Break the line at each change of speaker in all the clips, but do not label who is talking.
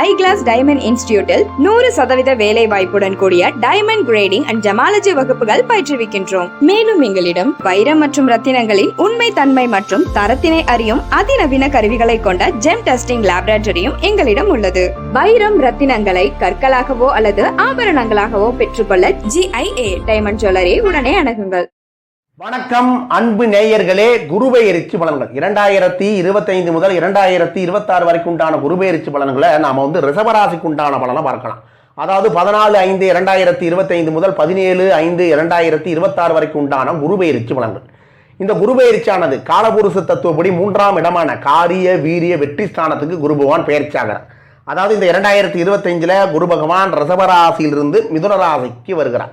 ஐ class diamond இன்ஸ்டிடியூட்டில் நூறு சதவீத வேலை வாய்ப்புடன் கூடிய டைமண்ட் கிரேடிங் அண்ட் ஜமாலஜி வகுப்புகள் பயிற்றுவிக்கின்றோம். மேலும் எங்களிடம் வைரம் மற்றும் ரத்தினங்களின் உண்மை தன்மை மற்றும் தரத்தினை அறியும் அதிநவீன கருவிகளை கொண்ட ஜெம் டெஸ்டிங் லேபரேட்டரியும் எங்களிடம் உள்ளது. வைரம் ரத்தினங்களை கற்களாகவோ அல்லது ஆபரணங்களாகவோ பெற்றுக்கொள்ள ஜிஐஏ டைமண்ட் ஜுவல்லரி உடனே அணுகுங்கள்.
வணக்கம் அன்பு நேயர்களே குருபெயர்ச்சி பலன்கள் இரண்டாயிரத்தி இருபத்தைந்து முதல் இரண்டாயிரத்தி இருபத்தாறு வரைக்கும் உண்டான குருபெயர்ச்சி பலன்களை நாம் வந்து ரிசவராசிக்கு உண்டான பலனை பார்க்கலாம். அதாவது பதினாலு ஐந்து இரண்டாயிரத்தி இருபத்தைந்து முதல் பதினேழு ஐந்து இரண்டாயிரத்தி இருபத்தாறு வரைக்கும் உண்டான குருபெயர்ச்சி பலன்கள் இந்த குருபெயர்ச்சியானது காலபுருஷ தத்துவப்படி மூன்றாம் இடமான காரிய வீரிய வெற்றி ஸ்தானத்துக்கு குரு பகவான் பெயர்ச்சியாகிறார். அதாவது இந்த இரண்டாயிரத்தி இருபத்தஞ்சில் குரு பகவான் ரிசவராசியிலிருந்து மிதுன ராசிக்கு வருகிறார்.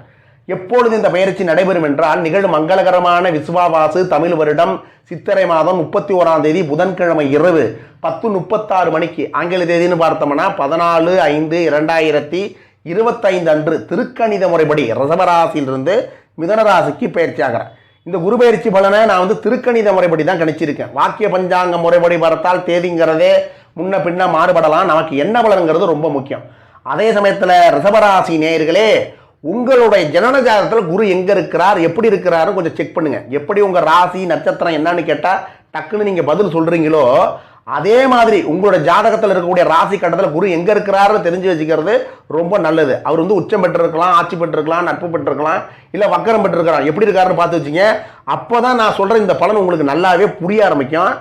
எப்பொழுது இந்த பயிற்சி நடைபெறும் என்றால் நிகழும் மங்களகரமான விசுவாவாசு தமிழ் வருடம் சித்திரை மாதம் முப்பத்தி ஓராம் தேதி புதன்கிழமை இரவு பத்து முப்பத்தாறு மணிக்கு ஆங்கில தேதின்னு பார்த்தோம்னா பதினாலு ஐந்து இரண்டாயிரத்தி இருபத்தைந்து அன்று திருக்கணித முறைப்படி ரிசவராசியிலிருந்து மிதனராசிக்கு பயிற்சி ஆகிறேன் இந்த குரு பயிற்சி பலனை நான் வந்து திருக்கணித முறைப்படி தான் கணிச்சிருக்கேன். வாக்கிய பஞ்சாங்க முறைப்படி பார்த்தால் தேதிங்கிறதே முன்ன பின்ன மாறுபடலாம். நமக்கு என்ன பலனுங்கிறது ரொம்ப முக்கியம். அதே சமயத்தில் ரிசவராசி நேயர்களே உங்களுடைய ஜனன ஜாதகத்தில் குரு எங்கே இருக்கிறார் எப்படி இருக்கிறாருன்னு கொஞ்சம் செக் பண்ணுங்கள் எப்படி உங்கள் ராசி நட்சத்திரம் என்னன்னு கேட்டால் டக்குன்னு நீங்கள் பதில் சொல்கிறீங்களோ அதே மாதிரி உங்களோட ஜாதகத்தில் இருக்கக்கூடிய ராசி கட்டத்தில் குரு எங்கே இருக்கிறாருன்னு தெரிஞ்சு வச்சுக்கிறது ரொம்ப நல்லது. அவர் வந்து உச்சம் பெற்றிருக்கலாம் ஆட்சி பெற்றிருக்கலாம் நட்பு பெற்றிருக்கலாம் இல்லை வக்கரம் பெற்றிருக்கலாம் எப்படி இருக்காருன்னு பார்த்து வச்சுங்க. அப்போ தான் நான் சொல்கிற இந்த பலன் உங்களுக்கு நல்லாவே புரிய ஆரம்பிக்கும்.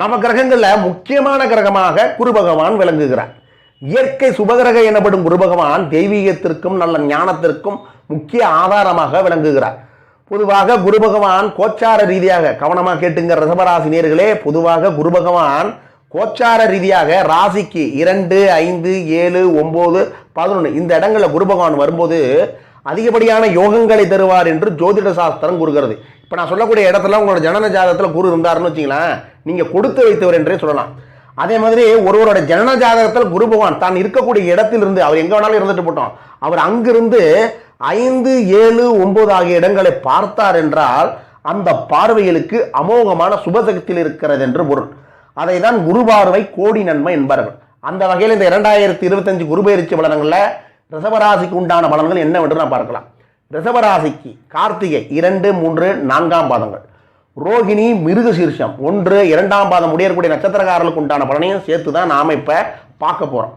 நவ கிரகங்களில் முக்கியமான கிரகமாக குரு பகவான் விளங்குகிறார். இயற்கை சுபகிரக எனப்படும் குரு பகவான் தெய்வீகத்திற்கும் நல்ல ஞானத்திற்கும் முக்கிய ஆதாரமாக விளங்குகிறார். பொதுவாக குரு பகவான் கோச்சார ரீதியாக கவனமாக கேட்டுங்க ரிஷபராசி நேர்களே பொதுவாக குரு பகவான் கோச்சார ரீதியாக ராசிக்கு இரண்டு ஐந்து ஏழு ஒம்பது பதினொன்று இந்த இடங்களில் குரு பகவான் வரும்போது அதிகப்படியான யோகங்களை தருவார் என்று ஜோதிட சாஸ்திரம் கூறுகிறது. இப்போ நான் சொல்லக்கூடிய இடத்துல உங்களோட ஜனன ஜாதகத்தில் குரு இருந்தாருன்னு வச்சிங்களேன் நீங்கள் கொடுத்து வைத்தவர் என்றே சொல்லலாம். அதே மாதிரி ஒருவரோட ஜனன ஜாதகத்தில் குரு பகவான் தான் இருக்கக்கூடிய இடத்திலிருந்து அவர் எங்கே வேணாலும் இருந்துட்டு போட்டோம். அவர் அங்கிருந்து ஐந்து ஏழு ஒன்பது ஆகிய இடங்களை பார்த்தார் என்றால் அந்த பார்வைகளுக்கு அமோகமான சுபசக்தியில் இருக்கிறது என்று பொருள். அதை தான் குரு பார்வை கோடி நன்மை என்பார்கள். அந்த வகையில் இந்த இரண்டாயிரத்தி இருபத்தஞ்சு குரு பயிற்சி பலன்களில் ரிசவராசிக்கு உண்டான பலன்கள் என்னவென்று நான் பார்க்கலாம். ரிசவராசிக்கு கார்த்திகை இரண்டு மூன்று நான்காம் பாதங்கள். ரோஹிணி மிருக சீர்ஷம் ஒன்று இரண்டாம் பாதம் முடியக்கூடிய நட்சத்திரக்காரர்களுக்கு உண்டான பலனையும் சேர்த்து தான் நாம் இப்போ பார்க்க போகிறோம்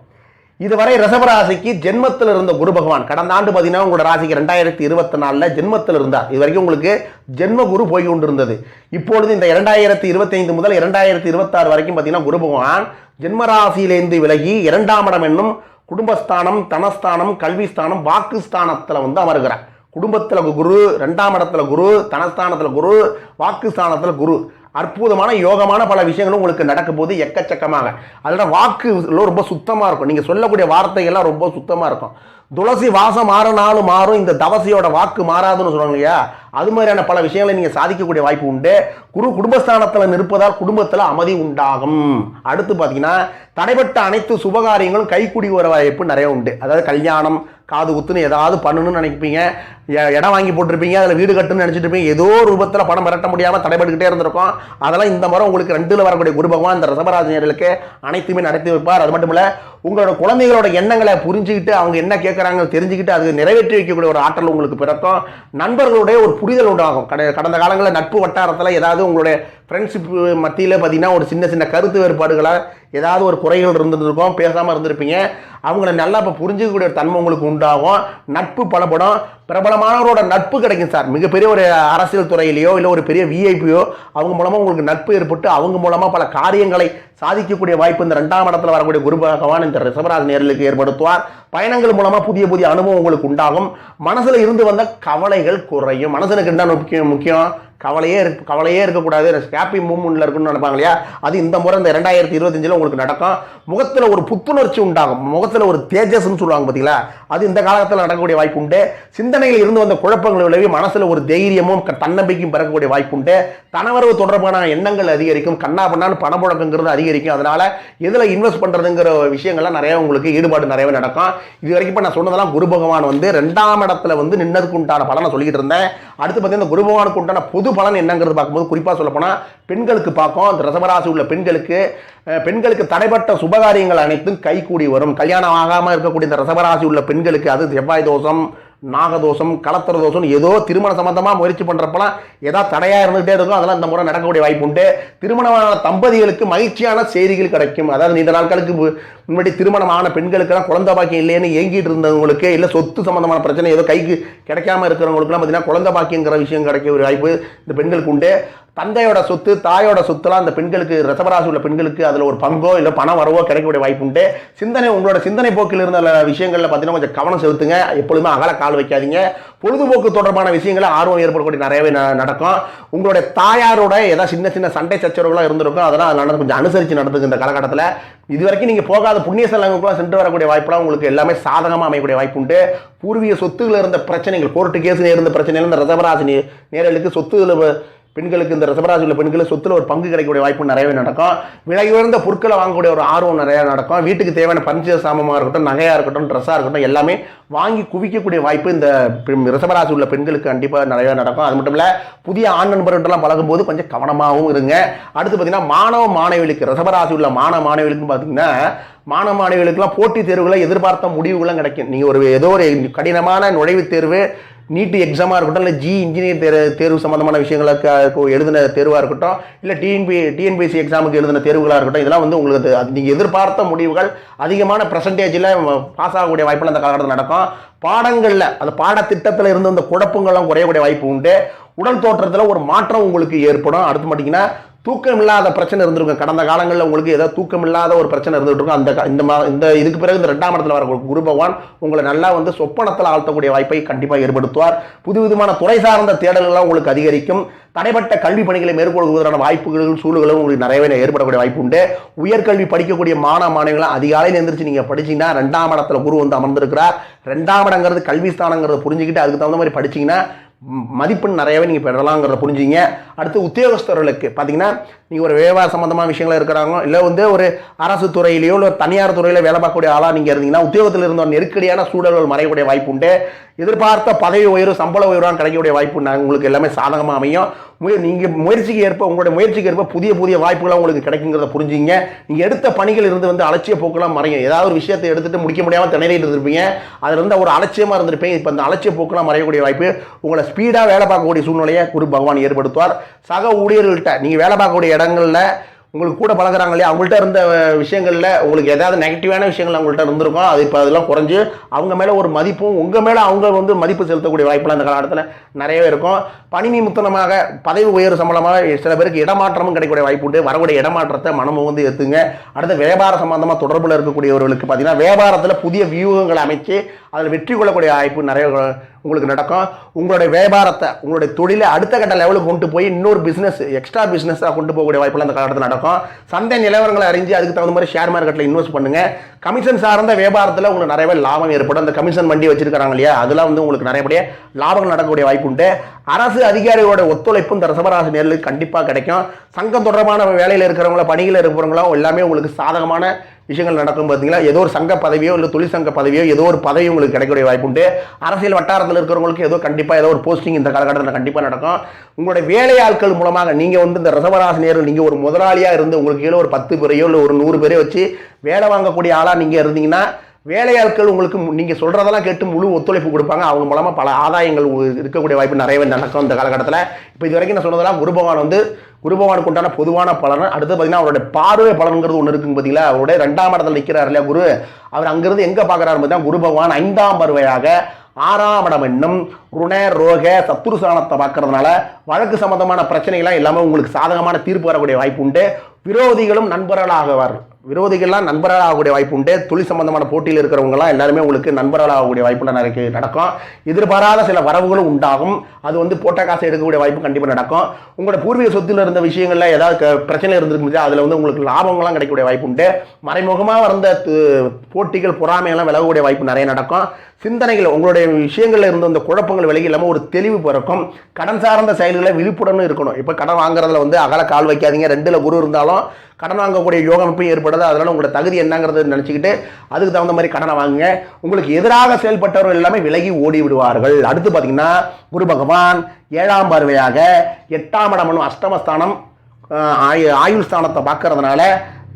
இதுவரை ரிஷபராசிக்கு ஜென்மத்தில் இருந்த குரு பகவான் கடந்த ஆண்டு பார்த்தீங்கன்னா உங்களோட ராசிக்கு ரெண்டாயிரத்தி இருபத்தி நாலில் ஜென்மத்தில் இருந்தார். இது வரைக்கும் உங்களுக்கு ஜென்ம குரு போய் கொண்டிருந்தது. இப்பொழுது இந்த இரண்டாயிரத்தி இருபத்தைந்து முதல் இரண்டாயிரத்தி இருபத்தாறு வரைக்கும் பார்த்தீங்கன்னா குரு பகவான் ஜென்மராசியிலேருந்து விலகி இரண்டாம் இடம் என்னும் குடும்பஸ்தானம் தனஸ்தானம் கல்விஸ்தானம் வாக்குஸ்தானத்தில் வந்து அமர்கிறார். குடும்பத்தில் குரு ரெண்டாம் இடத்துல குரு தனஸ்தானத்தில் குரு வாக்குஸ்தானத்தில் குரு. அற்புதமான யோகமான பல விஷயங்களும் உங்களுக்கு நடக்க போது எக்கச்சக்கமாக. அதோட வாக்கு ரொம்ப சுத்தமாக இருக்கும். நீங்கள் சொல்லக்கூடிய வார்த்தைகள்லாம் ரொம்ப சுத்தமாக இருக்கும். துளசி வாசம் மாறினாலும் மாறும். இந்த தவசியோட வாக்கு மாறாதுன்னு சொல்லுவாங்க இல்லையா? அது மாதிரியான பல விஷயங்களை நீங்கள் சாதிக்கக்கூடிய வாய்ப்பு உண்டு. குரு குடும்பஸ்தானத்தில் நிற்பதால் குடும்பத்தில் அமைதி உண்டாகும். அடுத்து பார்த்தீங்கன்னா தடைப்பட்ட அனைத்து சுபகாரியங்களும் கைக்குடி வர வாய்ப்பு நிறைய உண்டு. அதாவது கல்யாணம் காது குத்துன்னு ஏதாவது பண்ணணும்னு நினைப்பீங்க. எ- இடம் வாங்கி போட்டிருப்பீங்க அதில் வீடு கட்டுன்னு நினச்சிட்டு இருப்பீங்க. ஏதோ ஒரு ரூபத்தில் பணம் மிரட்ட முடியாமல் தடைபட்டுக்கிட்டே இருந்திருக்கும். அதெல்லாம் இந்த முறை உங்களுக்கு ரெண்டில் வரக்கூடிய குரு பகவான் இந்த ரிஷபராசினியர்களுக்கு அனைத்துமே நடத்தி வைப்பார். அது மட்டும் இல்லை உங்களோட குழந்தைகளோட எண்ணங்களை புரிஞ்சுக்கிட்டு அவங்க என்ன கேட்குறாங்க தெரிஞ்சுக்கிட்டு அது நிறைவேற்றி வைக்கக்கூடிய ஒரு ஆற்றல் உங்களுக்கு பிறக்கும். நண்பர்களுடைய ஒரு புரிதல் உண்டாகும். கட கடந்த காலங்களில் நட்பு வட்டாரத்தில் ஏதாவது உங்களுடைய ஃப்ரெண்ட்ஷிப் மத்தியில் பார்த்தீங்கன்னா ஒரு சின்ன சின்ன கருத்து வேறுபாடுகளை ஏதாவது ஒரு குறைகள் இருந்திருக்கும் பேசாமல் இருந்திருப்பீங்க. அவங்கள நல்லா இப்போ புரிஞ்சிக்கக்கூடிய ஒரு தன்மை உங்களுக்கு உண்டாகும். நட்பு பலப்படும். பிரபலமானவரோட நட்பு கிடைக்கும் சார். மிகப்பெரிய ஒரு அரசியல் துறையிலையோ இல்லை ஒரு பெரிய விஐபியோ அவங்க மூலமாக உங்களுக்கு நட்பு ஏற்பட்டு அவங்க மூலமாக பல காரியங்களை சாதிக்கக்கூடிய வாய்ப்பு இந்த ரெண்டாம் இடத்துல வரக்கூடிய குரு பகவான் இந்த ரிஷபராசி நேர்களுக்கு ஏற்படுத்துவார். பயணங்கள் மூலமாக புதிய புதிய அனுபவம் உங்களுக்கு உண்டாகும். மனசில் இருந்து வந்த கவலைகள் குறையும். மனசனுக்கு என்ன முக்கியம் முக்கியம்? கவலையே இருக்கு கவலையே இருக்கக்கூடாது. ஹாப்பி மூமெண்ட்ல இருக்குன்னு நினைப்பாங்க இல்லையா? அது இந்த முறை இந்த ரெண்டாயிரத்தி இருபத்தஞ்சில் உங்களுக்கு நடக்கும். முகத்தில் ஒரு புத்துணர்ச்சி உண்டாகும். முகத்தில் ஒரு தேஜஸ்ன்னு சொல்லுவாங்க பார்த்தீங்களா அது இந்த காலத்தில் நடக்கக்கூடிய வாய்ப்பு உண்டு. சிந்தனையில் இருந்து வந்த குழப்பங்கள் விளைவி மனசில் ஒரு தைரியமும் தன்னம்பிக்கையும் பிறக்கக்கூடிய வாய்ப்பு உண்டு. கணவரவு தொடர்பான எண்ணங்கள் அதிகரிக்கும். கண்ணா பண்ணான்னு பணமுழக்கங்கிறது அதிகரிக்கும். அதனால் எதில் இன்வெஸ்ட் பண்ணுறதுங்கிற விஷயங்கள்லாம் நிறைய உங்களுக்கு ஈடுபாடு நிறையவே நடக்கும். இது வரைக்கும் இப்போ நான் சொன்னதெல்லாம் குரு பகவான் வந்து ரெண்டாம் இடத்துல வந்து நின்னதுக்கு உண்டான பலனை சொல்லிக்கிட்டு இருந்தேன். அடுத்து பார்த்தீங்கன்னா இந்த குரு பகவானுக்கு உண்டான பொது பலன் என்னங்கிறது பார்க்கும்போது குறிப்பாக சொல்ல போனால் பெண்களுக்கு பார்க்கும். அந்த ரசவராசி உள்ள பெண்களுக்கு பெண்களுக்கு தடைப்பட்ட சுபகாரியங்கள் அனைத்தும் கைகூடி வரும். கல்யாணம் ஆகாமல் இருக்கக்கூடிய இந்த ரசவராசி உள்ள பெண்களுக்கு அது செவ்வாய் தோஷம் நாகதோஷம் கலத்திர தோஷம் ஏதோ திருமண சம்பந்தமாக முயற்சி பண்ணுறப்பலாம் ஏதாவது தடையாக இருந்துகிட்டே இருக்கும் அதெல்லாம் இந்த முறை நடக்கக்கூடிய வாய்ப்பு உண்டு. திருமணமான தம்பதிகளுக்கு மகிழ்ச்சியான செய்திகள் கிடைக்கும். அதாவது நீண்ட நாட்களுக்கு முன்னாடி திருமணமான பெண்களுக்கெல்லாம் குழந்தை பாக்கியம் இல்லைன்னு ஏங்கிட்டு இருந்தவங்களுக்கு இல்லை சொத்து சம்பந்தமான பிரச்சனை ஏதோ கைக்கு கிடைக்காம இருக்கிறவங்களுக்குலாம் பார்த்தீங்கன்னா குழந்தை பாக்கியங்கிற விஷயம் கிடைக்க ஒரு வாய்ப்பு இந்த பெண்களுக்கு உண்டு. தந்தையோட சொத்து தாயோட சொத்துலாம் அந்த பெண்களுக்கு ரசபராசி உள்ள பெண்களுக்கு அதில் ஒரு பங்கோ இல்லை பணம் வரவோ கிடைக்கக்கூடிய வாய்ப்பு உண்டு. சிந்தனை உங்களோட சிந்தனை போக்கில் இருந்த விஷயங்களில் பார்த்தீங்கன்னா கொஞ்சம் கவனம் செலுத்துங்க. எப்பொழுதுமே அகல கால் வைக்காதீங்க. பொழுதுபோக்கு தொடர்பான விஷயங்களை ஆர்வம் ஏற்படக்கூடிய நிறையவே நடக்கும். உங்களுடைய தாயாரோட ஏதாவது சின்ன சின்ன சண்டை சச்சரவுகளாக இருந்திருக்கும். அதெல்லாம் நடந்து கொஞ்சம் அனுசரித்து நடந்துக்கு இந்த காலகட்டத்தில். இது வரைக்கும் நீங்கள் போகாத புண்ணிய ஸ்தலங்களுக்குலாம் சென்று வரக்கூடிய வாய்ப்புலாம் உங்களுக்கு எல்லாமே சாதகமாக அமையக்கூடிய வாய்ப்பு உண்டு. பூர்வீக சொத்துகள் இருந்த பிரச்சனைகள் கோர்ட்டு கேஸ் இருந்த பிரச்சனைகள் இந்த ரசபராசி நேரலுக்கு சொத்துகள் பெண்களுக்கு இந்த ரசபராசி உள்ள பெண்களுக்கு சொத்தில் ஒரு பங்கு கிடைக்கக்கூடிய வாய்ப்பு நிறையவே நடக்கும். விலை உயர்ந்த பொருட்களை வாங்கக்கூடிய ஒரு ஆர்வம் நிறையா நடக்கும். வீட்டுக்கு தேவையான பஞ்ச சாமமாக இருக்கட்டும் நகையாக இருக்கட்டும் ட்ரெஸ்ஸாக இருக்கட்டும் எல்லாமே வாங்கி குவிக்கக்கூடிய வாய்ப்பு இந்த பெண் உள்ள பெண்களுக்கு கண்டிப்பாக நிறைய நடக்கும். அது மட்டும் இல்லை புதிய ஆண் நண்பர்கள்ட்டெல்லாம் பழகும்போது கொஞ்சம் கவனமாகவும் இருங்க. அடுத்து பார்த்தீங்கன்னா மாணவ மாணவிகளுக்கு ரிஷபராசி உள்ள மாணவ மாணவிகளுக்கு பார்த்தீங்கன்னா மாணவ மாணவிகளுக்குலாம் போட்டித் தேர்வுகளை எதிர்பார்த்த முடிவுகளும் கிடைக்கும். நீங்கள் ஒரு ஏதோ ஒரு கடினமான நுழைவுத் தேர்வு நீட்டு எக்ஸாமாக இருக்கட்டும் இல்லை ஜி இன்ஜினியர் தேர் தேர்வு சம்மந்தமான விஷயங்களுக்கு எழுதின தேர்வாக இருக்கட்டும் இல்லை டிஎன்பி டிஎன்பிஎஸ்சி எக்ஸாமுக்கு எழுதின தேர்வுகளாக இருக்கட்டும் இதெல்லாம் வந்து உங்களுக்கு அது- நீங்கள் எதிர்பார்த்த முடிவுகள் அதிகமான பர்சன்டேஜில் பாஸ் ஆகக்கூடிய வாய்ப்புகள் அந்த காலகட்டத்தில் நடக்கும். பாடங்களில் அந்த பாடத்திட்டத்தில் இருந்து அந்த குழப்பங்கள்லாம் குறையக்கூடிய வாய்ப்பு உண்டு. உடல் தோற்றத்தில் ஒரு மாற்றம் உங்களுக்கு ஏற்படும். அடுத்து மாட்டிங்கன்னா தூக்கம் இல்லாத பிரச்சனை இருந்திருக்கும். கடந்த காலங்களில் உங்களுக்கு ஏதாவது தூக்கம் இல்லாத ஒரு பிரச்சனை இருந்துகிட்டு இருக்கும் அந்த இந்த மா இந்த இதுக்கு பிறகு இந்த ரெண்டாம் இடத்துல வர குரு பகவான் உங்களை நல்லா வந்து சொப்பனத்தில் ஆழ்த்தக்கூடிய வாய்ப்பை கண்டிப்பாக ஏற்படுத்துவார். புது விதமான துறை சார்ந்த தேடல்கள்லாம் உங்களுக்கு அதிகரிக்கும். தடைப்பட்ட கல்வி பணிகளை மேற்கொள்வதற்கான வாய்ப்புகளும் சூழல்களும் உங்களுக்கு நிறையவே ஏற்படக்கூடிய வாய்ப்பு உண்டு. உயர்கல்வி படிக்கக்கூடிய மாணவ மாணவிகளாம் அதிகாலையில் எந்திரிச்சு நீங்கள் படிச்சீங்கன்னா ரெண்டாம் இடத்துல குரு வந்து அமர்ந்திருக்கிறார். ரெண்டாம் இடங்கிறது கல்வி ஸ்தானங்கிறத புரிஞ்சுக்கிட்டு அதுக்கு தகுந்த மாதிரி படிச்சிங்கன்னா மதிப்பெண் நிறையவே நீங்கள் பெறலாங்கிறத புரிஞ்சிங்க அடுத்து உத்தியோகஸ்தர்களுக்கு. பார்த்தீங்கன்னா நீங்கள் ஒரு வியாபார சம்மந்தமான விஷயங்கள் இருக்கிறாங்க இல்லை வந்து ஒரு அரசு துறையிலையோ இல்லை தனியார் துறையில் வேலை பார்க்கக்கூடிய ஆளாக நீங்கள் இருந்தீங்கன்னா உத்தியோகத்தில் இருந்த நெருக்கடியான சூழல்கள் மறையக்கூடிய வாய்ப்பு உண்டு. எதிர்பார்த்த பதவி உயர்வு சம்பள உயர்வாக கிடைக்கக்கூடிய வாய்ப்பு நாங்கள் உங்களுக்கு எல்லாமே சாதகமாக அமையும். முய நீங்கள் முயற்சிக்கு ஏற்ப உங்களுடைய முயற்சிக்கு ஏற்ப புதிய புதிய வாய்ப்புகளாக உங்களுக்கு கிடைக்குங்கிறத புரிஞ்சுங்க. நீங்கள் எடுத்த பணிகள் இருந்து வந்து அலட்சிய போக்கெல்லாம் மறையும். ஏதாவது ஒரு விஷயத்தை எடுத்துகிட்டு முடிக்க முடியாமல் திணறிட்டு இருந்திருப்பீங்க. அதில் இருந்து ஒரு அலட்சியமாக இருந்திருப்பீங்க. இப்போ அந்த அலட்சிய போக்கெல்லாம் மறையக்கூடிய வாய்ப்பு உங்களை ஸ்பீடாக வேலை பார்க்கக்கூடிய சூழ்நிலையை குரு பகவான் ஏற்படுத்துவார். சக ஊழியர்கள்ட்ட நீங்கள் வேலை பார்க்கக்கூடிய இடங்கள்ல உங்களுக்கு கூட பழகிறாங்க இல்லையா? அவங்கள்ட்ட இருந்த விஷயங்களில் உங்களுக்கு ஏதாவது நெகட்டிவான விஷயங்கள் அவங்கள்ட்ட இருந்திருக்கும் அது இப்போ அதெல்லாம் குறைஞ்சு அவங்க மேலே ஒரு மதிப்பும் உங்கள் மேலே அவங்க வந்து மதிப்பு செலுத்தக்கூடிய வாய்ப்புலாம் இந்த காலகட்டத்தில் நிறையவே இருக்கும். பணி நிமித்தமாக பதவி உயர்வு சம்பளமாக சில பேருக்கு இடமாற்றமும் கிடைக்கக்கூடிய வாய்ப்பு உண்டு. வரக்கூடிய இடமாற்றத்தை மனமும் வந்து ஏற்றுங்க அடுத்து வியாபார சம்பந்தமாக தொடர்பில் இருக்கக்கூடியவர்களுக்கு பார்த்தீங்கன்னா வியாபாரத்தில் புதிய வியூகங்களை அமைச்சு அதில் வெற்றி கொள்ளக்கூடிய வாய்ப்பு நிறைய உங்களுக்கு நடக்கும். உங்களுடைய வியாபாரத்தை உங்களுடைய தொழிலை அடுத்த கட்ட லெவலுக்கு கொண்டு போய் இன்னொரு பிஸ்னஸ் எக்ஸ்ட்ரா பிஸ்னஸாக கொண்டு போகக்கூடிய வாய்ப்புலாம் அந்த காலத்தில் நடக்கும். சந்தை நிலவரங்களை அறிஞ்சு அதுக்கு தகுந்த மாதிரி ஷேர் மார்க்கெட்டில் இன்வெஸ்ட் பண்ணுங்க. கமிஷன் சார்ந்த வியாபாரத்தில் உங்களுக்கு நிறையவே லாபம் ஏற்படும். அந்த கமிஷன் வண்டி வச்சிருக்கிறாங்க இல்லையா? அதெல்லாம் வந்து உங்களுக்கு நிறையபடிய லாபங்கள் நடக்கக்கூடிய வாய்ப்பு உண்டு. அரசு அதிகாரிகளோட ஒத்துழைப்பும் இந்த ரசபராசி நேரில் கண்டிப்பாக கிடைக்கும். சங்கம் தொடர்பான வேலையில் இருக்கிறவங்கள பணியில் இருக்கிறவங்களோ எல்லாமே உங்களுக்கு சாதகமான விஷயங்கள் நடக்கும் பார்த்தீங்களா? ஏதோ ஒரு சங்க பதவியோ இல்லை தொழிற்சங்க பதவியோ ஏதோ ஒரு பதவி உங்களுக்கு கிடைக்கக்கூடிய வாய்ப்பு உண்டு. அரசியல் வட்டாரத்தில் இருக்கிறவங்களுக்கு ஏதோ கண்டிப்பாக ஏதோ ஒரு போஸ்டிங் இந்த காலகட்டத்தில் கண்டிப்பாக நடக்கும். உங்களுடைய வேலையாட்கள் மூலமாக நீங்கள் வந்து இந்த ரசவராசினியர்கள் நீங்கள் ஒரு முதலாளியாக இருந்து உங்களுக்கு கீழே ஒரு பத்து பேரையோ இல்லை ஒரு நூறு பேரையோ வச்சு வேலை வாங்கக்கூடிய ஆளாக நீங்கள் இருந்தீங்கன்னா வேலையாட்கள் உங்களுக்கு நீங்கள் சொல்கிறதெல்லாம் கேட்டு முழு ஒத்துழைப்பு கொடுப்பாங்க. அவங்க மூலமாக பல ஆதாயங்கள் இருக்கக்கூடிய வாய்ப்பு நிறையவே நடக்கும் இந்த காலகட்டத்தில். இப்போ இது வரைக்கும் நான் சொன்னதெல்லாம் குரு பகவான் வந்து குரு பகவானுக்கு உண்டான பொதுவான பலன் அடுத்து பார்த்தீங்கன்னா அவருடைய பார்வை பலன்கிறது ஒன்று இருக்குங்க பார்த்தீங்களா அவருடைய ரெண்டாம் இடத்துல நிற்கிறார் இல்லையா குரு? அவர் அங்கிருந்து எங்கே பார்க்குறாரு பார்த்தீங்கன்னா குரு பகவான் ஐந்தாம் பருவையாக ஆறாம் இடம் என்னும் ருண ரோக சத்துருசானத்தை பார்க்கறதுனால வழக்கு சம்பந்தமான பிரச்சனைகள்லாம் எல்லாமே உங்களுக்கு சாதகமான தீர்ப்பு வரக்கூடிய வாய்ப்பு உண்டு. விரோதிகளும் நண்பர்களாகவார் விரோதிகள்லாம் நண்பர்களாகக்கூடிய வாய்ப்பு உண்டு. தொழில் சம்பந்தமான போட்டியில் இருக்கிறவங்கலாம் எல்லாருமே உங்களுக்கு நண்பர்களாகக்கூடிய வாய்ப்புலாம் நிறைய நடக்கும். எதிர்பாராத சில வரவுகளும் உண்டாகும். அது வந்து போட்ட காசை எடுக்கக்கூடிய வாய்ப்பு கண்டிப்பாக நடக்கும். உங்களோட பூர்வீக சொத்தில் இருந்த விஷயங்களில் ஏதாவது க- பிரச்சனை இருந்திருக்கு அதில் வந்து உங்களுக்கு லாபங்கள்லாம் கிடைக்கக்கூடிய வாய்ப்பு உண்டு. மறைமுகமாக வந்த போட்டிகள் பொறாமைகள்லாம் விலகக்கூடிய வாய்ப்பு நிறைய நடக்கும். சிந்தனைகள் உங்களுடைய விஷயங்களில் இருந்து அந்த குழப்பங்கள் விலகி இல்லாமல் ஒரு தெளிவு பிறக்கும். கடன் சார்ந்த செயல்களை விழிப்புடன் இருக்கணும். இப்போ கடன் வாங்குறதுல வந்து அகல கால் வைக்காதீங்க. ரெண்டில் குரு இருந்தாலும் கடன் வாங்கக்கூடிய யோகமைப்பும் ஏற்படுது. அதனால உங்களோட தகுதி என்னங்கிறது நினச்சிக்கிட்டு அதுக்கு தகுந்த மாதிரி கடனை வாங்குங்க. உங்களுக்கு எதிராக செயல்பட்டவர்கள் எல்லாமே விலகி ஓடி விடுவார்கள் அடுத்து பார்த்தீங்கன்னா குரு பகவான் ஏழாம் பார்வையாக எட்டாம் இடமனும் அஷ்டமஸ்தானம் ஆயு- ஆயுள் ஸ்தானத்தை பார்க்கறதுனால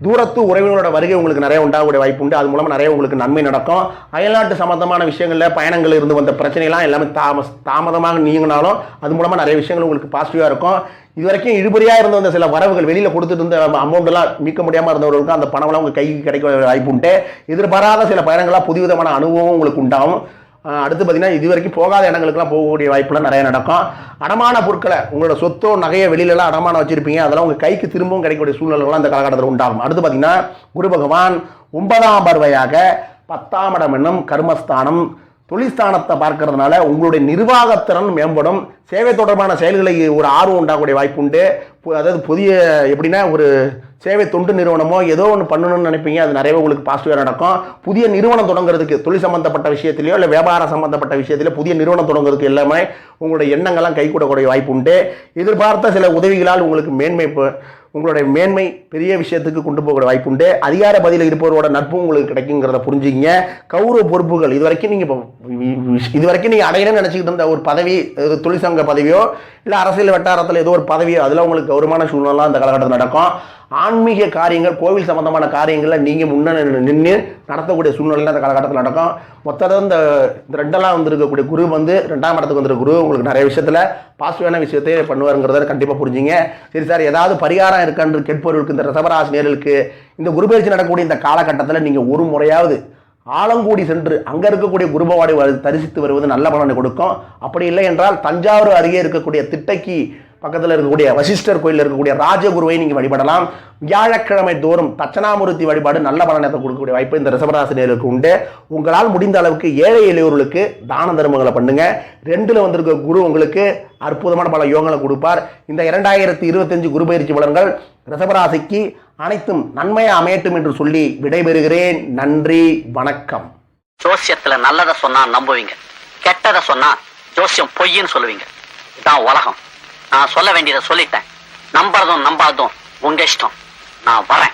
தூரத்து உறவினரோட வருகை உங்களுக்கு நிறைய உண்டாகக்கூடிய வாய்ப்பு உண்டு. அது மூலமாக நிறைய உங்களுக்கு நன்மை நடக்கும். அயல்நாட்டு சம்மந்தமான விஷயங்களில் பயணங்கள் இருந்து வந்த பிரச்சனைலாம் எல்லாமே தாமஸ் தாமதமாக நீங்கினாலும் அது மூலமாக நிறைய விஷயங்கள் உங்களுக்கு பாசிட்டிவாக இருக்கும். இது வரைக்கும் இழுபறியாக இருந்த அந்த சில வரவுகள் வெளியில் கொடுத்துட்டு இருந்த அமௌண்ட்லாம் மீட்க முடியாமல் இருந்தவர்களுக்கு அந்த பணம்லாம் உங்கள் கைக்கு கிடைக்க வாய்ப்பு உண்டு. எதிர்பாராத சில பயணங்களாக புதுவிதமான அனுபவம் உங்களுக்கு உண்டாகும். அடுத்து பார்த்தீங்கன்னா இது வரைக்கும் போகாத இடங்களுக்குலாம் போகக்கூடிய வாய்ப்புலாம் நிறைய நடக்கும். அடமான பொருட்களை உங்களோட சொத்தோ நகையை வெளியிலலாம் அடமானம் வச்சிருப்பீங்க. அதெல்லாம் உங்கள் கைக்கு திரும்பவும் கிடைக்கக்கூடிய சூழ்நிலைகள்லாம் இந்த காலகட்டத்தில் உண்டாகும். அடுத்து பார்த்தீங்கன்னா குரு பகவான் ஒன்பதாம் பார்வையாக பத்தாம் இடம் என்னும் கர்மஸ்தானம் தொழில்ஸ்தானத்தை பார்க்கறதுனால உங்களுடைய நிர்வாகத்திறன் மேம்படும். சேவை தொடர்பான செயல்களை ஒரு ஆர்வம் உண்டாகக்கூடிய வாய்ப்பு உண்டு. அதாவது புதிய எப்படின்னா ஒரு சேவை தொண்டு நிறுவனமோ ஏதோ ஒன்று பண்ணணும்னு நினைப்பீங்க. அது நிறைய உங்களுக்கு பாசிட்டிவாக நடக்கும். புதிய நிறுவனம் தொடங்குறதுக்கு தொழில் சம்பந்தப்பட்ட விஷயத்திலையோ இல்லை வியாபாரம் சம்பந்தப்பட்ட விஷயத்திலோ புதிய நிறுவனம் தொடங்குறதுக்கு எல்லாமே உங்களுடைய எண்ணங்கள்லாம் கைகூடக்கூடிய வாய்ப்பு உண்டு. எதிர்பார்த்த சில உதவிகளால் உங்களுக்கு மேன்மை உங்களுடைய மேன்மை பெரிய விஷயத்துக்கு கொண்டு போகக்கூடிய வாய்ப்பு உண்டு. அதிகார பதில் இருப்பவரோட நட்பும் உங்களுக்கு கிடைக்குங்கிறத புரிஞ்சுக்கிங்க. கௌரவ பொறுப்புகள் இது வரைக்கும் நீங்கள் இது வரைக்கும் நீங்கள் அடையணும்னு நினச்சிக்கிட்டு இருந்த ஒரு பதவி தொழிற்சங்க பதவியோ இல்லை அரசியல் வட்டாரத்தில் ஏதோ ஒரு பதவியோ அதில் உங்களுக்கு கௌரவமான சூழ்நிலை அந்த காலகட்டத்தில் நடக்கும். ஆன்மீக காரியங்கள் கோவில் சம்பந்தமான காரியங்களில் நீங்கள் முன்னணி நின்று நடத்தக்கூடிய சூழ்நிலை அந்த காலகட்டத்தில் நடக்கும். மொத்தம் இந்த இந்த ரெண்டெல்லாம் வந்திருக்கக்கூடிய குரு வந்து ரெண்டாம் இடத்துக்கு வந்திருக்க குரு உங்களுக்கு நிறைய விஷயத்தில் பாசிட்டிவான விஷயத்தையே பண்ணுவாருங்கிறத கண்டிப்பாக புரிஞ்சுங்க. சரி சார் ஏதாவது பரிகாரம் இருக்கான்னு கேட்பவர்களுக்கு இந்த ரசபராசினியர்களுக்கு இந்த குரு பயிற்சி நடக்கக்கூடிய இந்த காலகட்டத்தில் நீங்கள் ஒரு முறையாவது ஆலங்கூடி சென்று அங்கே இருக்கக்கூடிய குருபவாடி தரிசித்து வருவது நல்ல பலனை கொடுக்கும். அப்படி இல்லை என்றால் தஞ்சாவூர் அருகே இருக்கக்கூடிய திட்டக்கி பக்கத்தில் இருக்கக்கூடிய வசிஷ்டர் கோயிலில் இருக்கக்கூடிய ராஜகுருவை நீங்கள் வழிபடலாம். வியாழக்கிழமை தோறும் தட்சணாமூர்த்தி வழிபாடு நல்ல பலனத்தை கொடுக்கக்கூடிய வாய்ப்பு இந்த ரிசபராசினியருக்கு உண்டு. உங்களால் முடிந்த அளவுக்கு ஏழை எளியோர்களுக்கு தான தர்மங்களை பண்ணுங்க. ரெண்டுல வந்திருக்க குரு உங்களுக்கு அற்புதமான பல யோகங்களை கொடுப்பார். இந்த இரண்டாயிரத்தி இருபத்தஞ்சு குரு பயிற்சி பலன்கள் ரிசபராசிக்கு அனைத்தும் நன்மையா அமையட்டும் என்று சொல்லி விடைபெறுகிறேன். நன்றி வணக்கம்.
ஜோசியத்தில் நல்லதை சொன்னா நம்புவீங்க. கெட்டதை சொன்னா ஜோசியம் பொய்ன்னு சொல்லுவீங்க. இதான் உலகம். நான் சொல்ல வேண்டியதை சொல்லிட்டேன். நம்புறதும் நம்பாததும் உங்க இஷ்டம். நான் வரேன்.